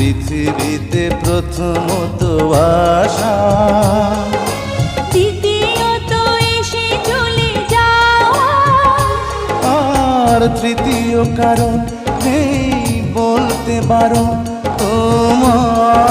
পৃথিবীতে প্রথমত আশা। দ্বিতীয়ত এসে চলে যাওয়া। আর তৃতীয় কারণ নেই বলতে পারো তোমার।